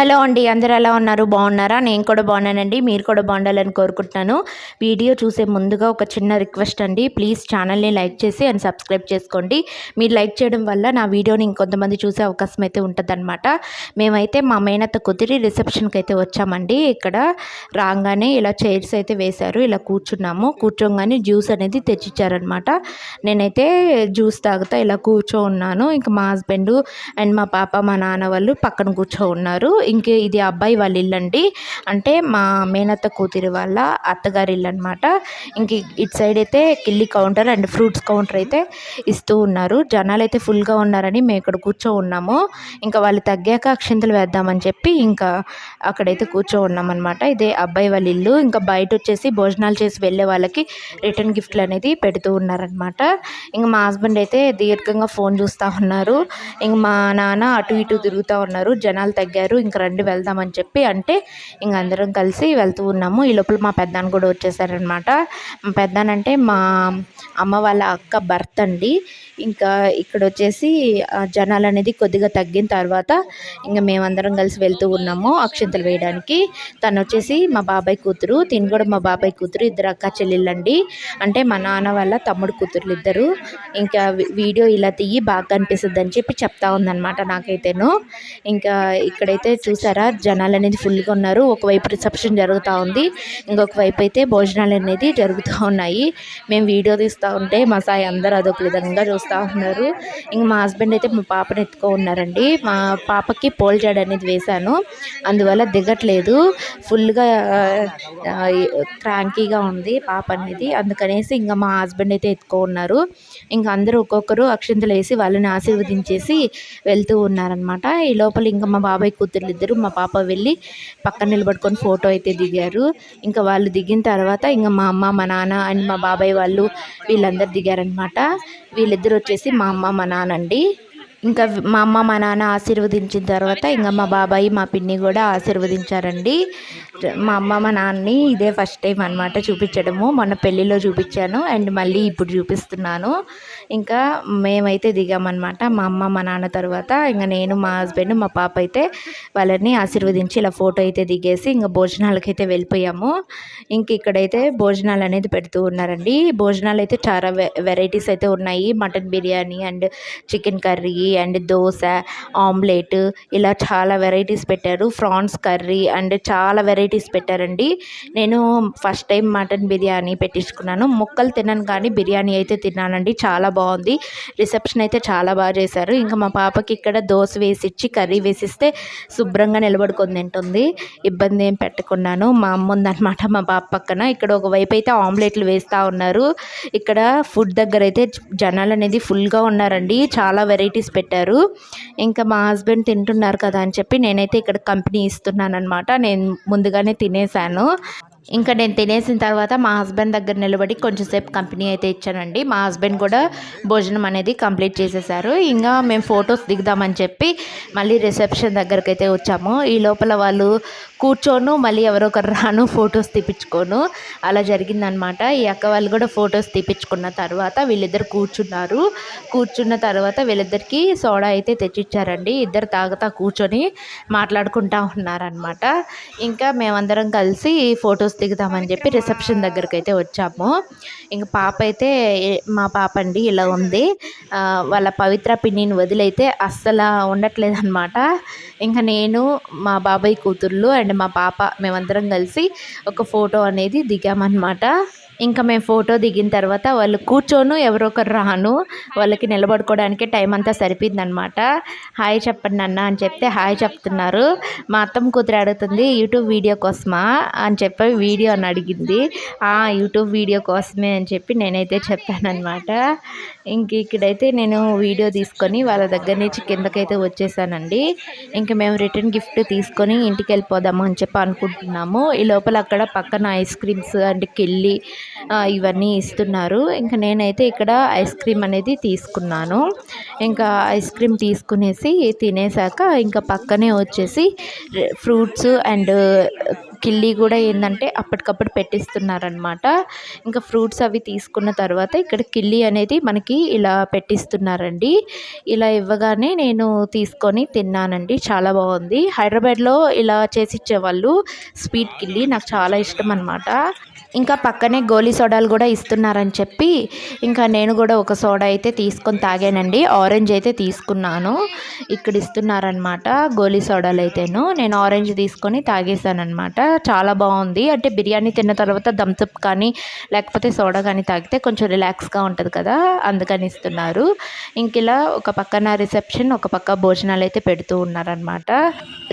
Hello అండి అందరూ ఎలా ఉన్నారు? బాగున్నారా? నేను కూడా బాగున్నానండి మీరు కూడా బాగుండాలని కోరుకుంటున్నాను. వీడియో చూసే ముందుగా ఒక చిన్న రిక్వెస్ట్ అండి. ప్లీజ్ ఛానల్ని లైక్ చేసి అండ్ సబ్స్క్రైబ్ చేసుకోండి. మీరు లైక్ చేయడం వల్ల నా వీడియోని ఇంకొంతమంది చూసే అవకాశం అయితే ఉంటుందన్నమాట. మేమైతే మా మేనత్త కుదిరి రిసెప్షన్కి అయితే వచ్చామండి. ఇక్కడ రాగానే ఇలా చైర్స్ అయితే వేశారు. ఇలా కూర్చున్నాము. కూర్చోగానే జ్యూస్ అనేది తెచ్చిచ్చారనమాట నేనైతే జ్యూస్ తాగుతా ఇలా కూర్చో ఉన్నాను. ఇంకా మా హస్బెండ్ అండ్ మా పాప మా నాన్న వాళ్ళు పక్కన కూర్చో ఉన్నారు. ఇంకే ఇది అబ్బాయి వాళ్ళ ఇల్లు అండి. అంటే మా మేనత్త కూతురి వాళ్ళ అత్తగారి ఇల్లు అనమాట ఇంక ఇటు సైడ్ అయితే కిల్లి కౌంటర్ అండ్ ఫ్రూట్స్ కౌంటర్ అయితే ఇస్తూ ఉన్నారు. జనాలు అయితే ఫుల్గా ఉన్నారని మేము ఇక్కడ కూర్చో ఉన్నాము. ఇంకా వాళ్ళు తగ్గాక అక్షింతలు వేద్దామని చెప్పి ఇంకా అక్కడైతే కూర్చో ఉన్నామన్నమాట. ఇదే అబ్బాయి వాళ్ళ ఇల్లు. ఇంకా బయట వచ్చేసి భోజనాలు చేసి వెళ్ళే వాళ్ళకి రిటర్న్ గిఫ్ట్లు అనేది పెడుతూ ఉన్నారనమాట ఇంకా మా హస్బెండ్ అయితే దీర్ఘంగా ఫోన్ చూస్తూ ఉన్నారు. ఇంక మా నాన్న అటు ఇటు తిరుగుతూ ఉన్నారు. జనాలు తగ్గారు. ఇంక రండి వెళ్దామని చెప్పి అంటే ఇంక అందరం కలిసి వెళ్తూ ఉన్నాము. ఈ లోపల మా పెద్దాన్న కూడా వచ్చేసారనమాట. మా అంటే మా అమ్మ వాళ్ళ అక్క భర్త అండి. ఇంకా ఇక్కడ వచ్చేసి జనాలు అనేది కొద్దిగా తగ్గిన తర్వాత ఇంకా మేమందరం కలిసి వెళ్తూ ఉన్నాము అక్షంతలు వేయడానికి. తను వచ్చేసి మా బాబాయ్ కూతురు తిని కూడా మా బాబాయ్ కూతురు ఇద్దరు అక్క చెల్లెళ్ళండి. అంటే మా నాన్న వాళ్ళ తమ్ముడు కూతుర్లు ఇద్దరు. ఇంకా వీడియో ఇలా తీయి బాగా కనిపిస్తుంది అని చెప్పి చెప్తా ఉందన్నమాట నాకైతేను. ఇంకా ఇక్కడైతే చూసారా? జనాలు అనేది ఫుల్గా ఉన్నారు. ఒకవైపు రిసెప్షన్ జరుగుతూ ఉంది. ఇంకొక వైపు అయితే భోజనాలు అనేది జరుగుతూ ఉన్నాయి. మేము వీడియో తీస్తూ ఉంటే మా సాయి అందరూ అదొక విధంగా చూస్తూ ఉన్నారు. ఇంక మా హస్బెండ్ అయితే మా పాపని ఎత్తుకో ఉన్నారండి. మా పాపకి పోల్ జాడ్ అనేది వేశాను. అందువల్ల దిగట్లేదు. ఫుల్గా క్రాంకీగా ఉంది పాప అనేది. అందుకనేసి ఇంకా మా హస్బెండ్ అయితే ఎత్తుకో ఉన్నారు. ఇంకా అందరూ ఒక్కొక్కరు అక్షింతలు వేసి వాళ్ళని ఆశీర్వదించేసి వెళ్తూ ఉన్నారనమాట ఈ లోపల ఇంకా మా బాబాయ్ కూతురు ఇద్దరు మా పాప వెళ్ళి పక్కన నిలబడుకొని ఫోటో అయితే దిగారు. ఇంకా వాళ్ళు దిగిన తర్వాత ఇంకా మా అమ్మ మా నాన్న అండ్ మా బాబాయ్ వాళ్ళు వీళ్ళందరూ దిగారనమాట వీళ్ళిద్దరు వచ్చేసి మా అమ్మ మా నాన్న అండి ఇంకా మా అమ్మ మా నాన్న ఆశీర్వదించిన తర్వాత ఇంకా మా బాబాయ్ మా పిన్ని కూడా ఆశీర్వదించారండి. మా అమ్మ మా నాన్నని ఇదే ఫస్ట్ టైం అనమాట చూపించడము. మొన్న పెళ్ళిలో చూపించాను అండ్ మళ్ళీ ఇప్పుడు చూపిస్తున్నాను. ఇంకా మేమైతే దిగామన్నమాట మా అమ్మ మా నాన్న తర్వాత. ఇంకా నేను మా హస్బెండ్ మా పాప అయితే వాళ్ళని ఆశీర్వదించి ఇలా ఫోటో అయితే దిగేసి ఇంకా భోజనాలకైతే అయితే వెళ్ళిపోయాము. ఇంక ఇక్కడైతే భోజనాలు అనేది పెడుతూ ఉన్నారండి. భోజనాలు అయితే చాలా వె వెరైటీస్ అయితే ఉన్నాయి. Mutton biryani and chicken curry and dosa omelette ఇలా చాలా వెరైటీస్ పెట్టారు. ఫ్రాన్స్ కర్రీ అండ్ చాలా వెరైటీస్ పెట్టారండి. నేను ఫస్ట్ టైం మటన్ బిర్యానీ పెట్టించుకున్నాను. ముక్కలు తిన్నాను కానీ బిర్యానీ అయితే తిన్నానండి. చాలా బాగుంది. రిసెప్షన్ అయితే చాలా బాగా చేశారు. ఇంకా మా పాపకి ఇక్కడ దోశ వేసిచ్చి కర్రీ వేసిస్తే శుభ్రంగా నిలబడుకొని తింటుంది. ఇబ్బంది ఏం పెట్టుకున్నాను. మా అమ్మ ఉందన్నమాట మా పాప పక్కన. ఇక్కడ ఒకవైపు అయితే ఆమ్లెట్లు వేస్తూ ఉన్నారు. ఇక్కడ ఫుడ్ దగ్గర అయితే జనాలు అనేది ఫుల్గా ఉన్నారండి. చాలా వెరైటీస్ పెట్టారు. ఇంకా మా హస్బెండ్ తింటున్నారు కదా అని చెప్పి నేనైతే ఇక్కడ కంపెనీ ఇస్తున్నాను అనమాట నేను ముందుగానే తినేసాను ఇంకా నేను తినేసిన తర్వాత మా హస్బెండ్ దగ్గర నిలబడి కొంచెంసేపు కంపెనీ అయితే ఇచ్చానండి. మా హస్బెండ్ కూడా భోజనం అనేది కంప్లీట్ చేసేసారు. ఇంకా మేము ఫొటోస్ దిగుదామని చెప్పి మళ్ళీ రిసెప్షన్ దగ్గరికి అయితే వచ్చాము. ఈ లోపల వాళ్ళు కూర్చోను మళ్ళీ ఎవరో ఒకరు రాను ఫొటోస్ తీపించుకోను అలా జరిగిందనమాట ఈ అక్క వాళ్ళు కూడా ఫొటోస్ తీపించుకున్న తర్వాత వీళ్ళిద్దరు కూర్చున్నారు. కూర్చున్న తర్వాత వీళ్ళిద్దరికి సోడా అయితే తెచ్చిచ్చారండి. ఇద్దరు తాగుతా కూర్చొని మాట్లాడుకుంటా ఉన్నారనమాట ఇంకా మేమందరం కలిసి ఫొటోస్ దిగుదామని చెప్పి రిసెప్షన్ దగ్గరికి అయితే వచ్చాము. ఇంక పాప అయితే మా పాప అండి ఇలా ఉంది. వాళ్ళ పవిత్ర పిన్నిని వదిలైతే అస్సలు ఉండట్లేదు అనమాట ఇంకా నేను మా బాబాయ్ కూతుర్లు అండ్ మా పాప మేమందరం కలిసి ఒక ఫోటో అనేది దిగామన్నమాట. ఇంకా మేము ఫోటో దిగిన తర్వాత వాళ్ళు కూర్చోను ఎవరో ఒకరు రాను. వాళ్ళకి నిలబడుకోవడానికి టైం అంతా సరిపోయిందనమాట హాయ్ చెప్పండి అన్న అని చెప్తే హాయ్ చెప్తున్నారు. మా అత్తమ్మ కూతురు అడుగుతుంది యూట్యూబ్ వీడియో కోసమా? అని చెప్పి వీడియో అని అడిగింది. "ఆ, యూట్యూబ్ వీడియో కోసమే అని చెప్పి నేనైతే చెప్పానమాట ఇంక ఇక్కడైతే నేను వీడియో తీసుకొని వాళ్ళ దగ్గర నుంచి కిందకైతే వచ్చేసానండి. ఇంక మేము రిటర్న్ గిఫ్ట్ తీసుకొని ఇంటికి వెళ్ళిపోదాము అని చెప్పి అనుకుంటున్నాము. ఈ లోపల అక్కడ పక్కన ఐస్ క్రీమ్స్ అంటే కెళ్ళి ఇవన్నీ ఇస్తున్నారు. ఇంకా నేనైతే ఇక్కడ ఐస్ క్రీమ్ అనేది తీసుకున్నాను. ఇంకా ఐస్ క్రీమ్ తీసుకునేసి తినేసాక ఇంకా పక్కనే వచ్చేసి ఫ్రూట్స్ అండ్ కిల్లీ కూడా ఏంటంటే అప్పటికప్పుడు పెట్టిస్తున్నారనమాట ఇంకా ఫ్రూట్స్ అవి తీసుకున్న తర్వాత ఇక్కడ కిల్లీ అనేది మనకి ఇలా పెట్టిస్తున్నారండి. ఇలా ఇవ్వగానే నేను తీసుకొని తిన్నానండి. చాలా బాగుంది. హైదరాబాద్లో ఇలా చేసి ఇచ్చేవాళ్ళు స్వీట్ కిల్లీ నాకు చాలా ఇష్టం అనమాట ఇంకా పక్కనే గోలీ సోడాలు కూడా ఇస్తున్నారని చెప్పి ఇంకా నేను కూడా ఒక సోడా అయితే తీసుకొని తాగానండి. ఆరెంజ్ అయితే తీసుకున్నాను. ఇక్కడ ఇస్తున్నారనమాట గోలీ సోడాలు అయితేను. నేను ఆరెంజ్ తీసుకొని తాగేసానమాట చాలా బాగుంది. అంటే బిర్యానీ తిన్న తర్వాత థమ్స్అప్ కానీ లేకపోతే సోడా కానీ తాగితే కొంచెం రిలాక్స్గా ఉంటుంది కదా అందుకని ఇస్తున్నారు. ఇంక ఇలా ఒక పక్కన రిసెప్షన్ ఒక పక్క భోజనాలు అయితే పెడుతూ ఉన్నారనమాట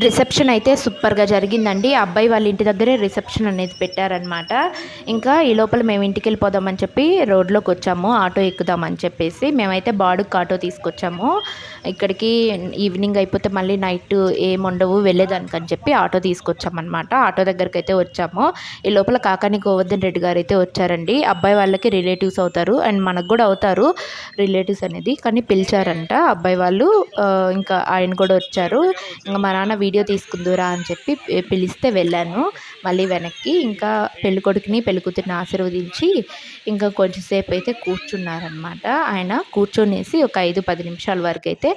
రిసెప్షన్ అయితే సూపర్గా జరిగిందండి. అబ్బాయి వాళ్ళ ఇంటి దగ్గరే రిసెప్షన్ అనేది పెట్టారనమాట ఇంకా ఈ లోపల మేము ఇంటికి వెళ్ళిపోదామని చెప్పి రోడ్లోకి వచ్చాము ఆటో ఎక్కుదామని చెప్పేసి. మేమైతే బాడుకు ఆటో తీసుకొచ్చాము. ఇక్కడికి ఈవినింగ్ అయిపోతే మళ్ళీ నైట్ ఏం ఉండవు అని చెప్పి ఆటో తీసుకొచ్చామన్నమాట. ఆటో దగ్గరికి అయితే వచ్చాము. ఈ లోపల కాకాని గోవర్ధన్ రెడ్డి గారు అయితే వచ్చారండి. అబ్బాయి వాళ్ళకి రిలేటివ్స్ అవుతారు. అండ్ మనకు కూడా అవుతారు రిలేటివ్స్ అనేది. కానీ పిలిచారంట అబ్బాయి వాళ్ళు. ఇంకా ఆయన కూడా వచ్చారు. ఇంకా మా నాన్న వీడియో తీసుకుందురా అని చెప్పి పిలిస్తే వెళ్ళాను. మళ్ళీ వెనక్కి ఇంకా పెళ్ళికొడుకుని పెళ్ళికూతురిని ఆశీర్వదించి ఇంకా కొంచెంసేపు అయితే కూర్చున్నారనమాట ఆయన కూర్చొనేసి ఒక ఐదు పది నిమిషాల వరకు అయితే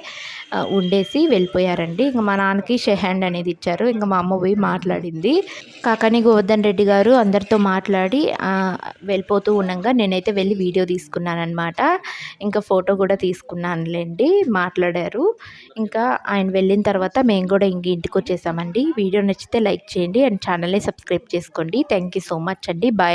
ఉండేసి వెళ్ళిపోయారండి. ఇంకా మా నాన్నకి షెహ్యాండ్ అనేది ఇచ్చారు. ఇంకా మా అమ్మ పోయి మాట్లాడింది. కాకని గోవర్ధన్ రెడ్డి గారు అందరితో మాట్లాడి వెళ్ళిపోతూ ఉండగా నేనైతే వెళ్ళి వీడియో తీసుకున్నాను అనమాట ఇంకా ఫోటో కూడా తీసుకున్నానులేండి మాట్లాడారు. ఇంకా ఆయన వెళ్ళిన తర్వాత మేము కూడా ఇంక ఇంటికి వచ్చేసామండి. వీడియో నచ్చితే లైక్ చేయండి అండ్ ఛానల్ని సబ్స్క్రైబ్ చేసుకోండి. థ్యాంక్ యూ సో మచ్ అండి. by